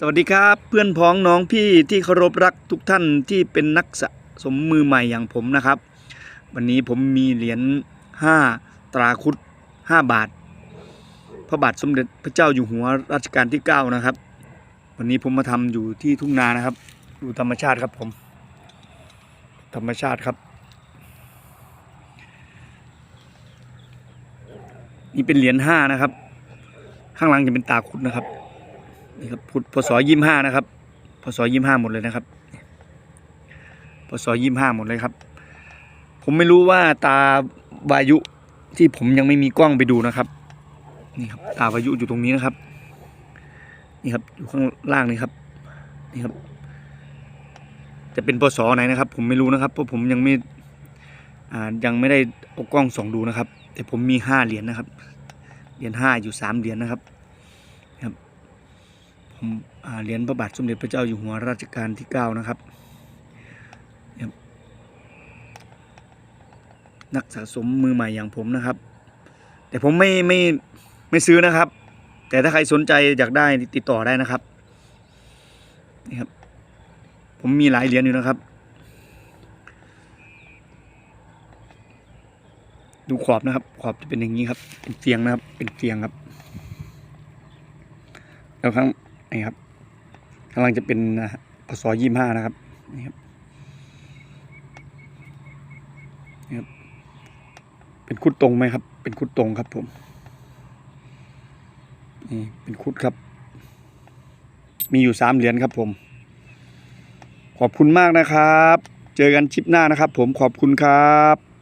สวัสดีครับเพื่อนพ้องน้องพี่ที่เคารพรักทุกท่านที่เป็นนักสะสมมือใหม่อย่างผมนะครับ วันนี้ผมมีเหรียญ5ตราคุด5บาท พระบาทสมเด็จพระเจ้าอยู่หัวรัชกาลที่ 9 นะครับ วันนี้ผมมาทำอยู่ที่ทุ่งนานะครับ ดูธรรมชาติครับผม ธรรมชาติครับ นี่เป็นเหรียญ5นะครับ ข้างหลังจะเป็นตาคุดนะครับ นี่ครับพุทธพศยี่ห้านะครับพศยี่ห้าหมดเลยนะครับพศยี่ห้าหมดเลยครับ ผมไม่รู้ว่าตาวายุที่ผมยังไม่มีกล้องไปดูนะครับนี่ครับตาวายุอยู่ตรงนี้นะครับนี่ครับอยู่ข้างล่างนี่ครับนี่ครับ จะเป็นพศไหนนะครับ ผมไม่รู้นะครับเพราะผมยังไม่อ่ายังไม่ได้เอากล้องส่องดูนะครับ แต่ผมมีห้าเหรียญนะครับเหรียญห้าอยู่สามเหรียญนะครับ เหรียญพระบาทสมเด็จพระเจ้าอยู่หัวรัชกาลที่เก้านะครับ นักสะสมมือใหม่อย่างผมนะครับ แต่ผมไม่ไม่ไม่ซื้อนะครับ แต่ถ้าใครสนใจอยากได้ติดต่อได้นะครับนี่ครับ ผมมีหลายเหรียญอยู่นะครับ ดูขอบนะครับ ขอบจะเป็นอย่างนี้ครับ เป็นเฟียงนะครับ เป็นเฟียงครับ แล้วข้าง นี่ครับกำลังจะเป็นอ่าพศยี่ห้านะครับนี่ครับนี่ครับ เป็นคุดตรงไหมครับ เป็นคุดตรงครับผมนี่เป็นคุดครับ มีอยู่สามเหรียญครับผม ขอบคุณมากนะครับ เจอกันชิปหน้านะครับ ผมขอบคุณครับ